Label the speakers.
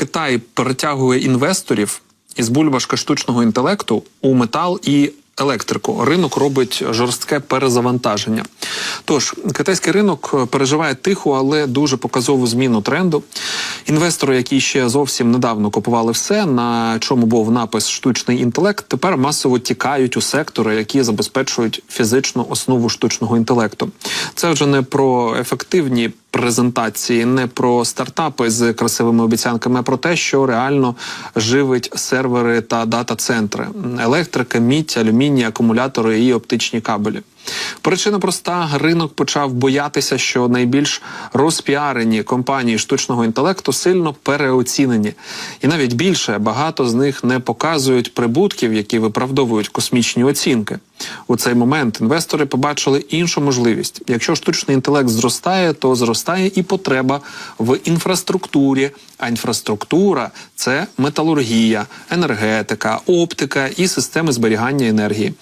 Speaker 1: Китай перетягує інвесторів із бульбашки штучного інтелекту у метал і електрику. Ринок робить жорстке перезавантаження. Тож китайський ринок переживає тиху, але дуже показову зміну тренду. Інвестори, які ще зовсім недавно купували все, на чому був напис штучний інтелект, тепер масово тікають у сектори, які забезпечують фізичну основу штучного інтелекту. Це вже не про ефективні презентації, не про стартапи з красивими обіцянками, а про те, що реально живить сервери та дата-центри, електрика, мідь, алюміній, акумулятори і оптичні кабелі. Причина проста: ринок почав боятися, що найбільш розпіарені компанії штучного інтелекту сильно переоцінені, і навіть більше багато з них не показують прибутків, які виправдовують космічні оцінки. У цей момент інвестори побачили іншу можливість. Якщо штучний інтелект зростає, то зростає і потреба в інфраструктурі. А інфраструктура це металургія, енергетика, оптика і системи зберігання енергії.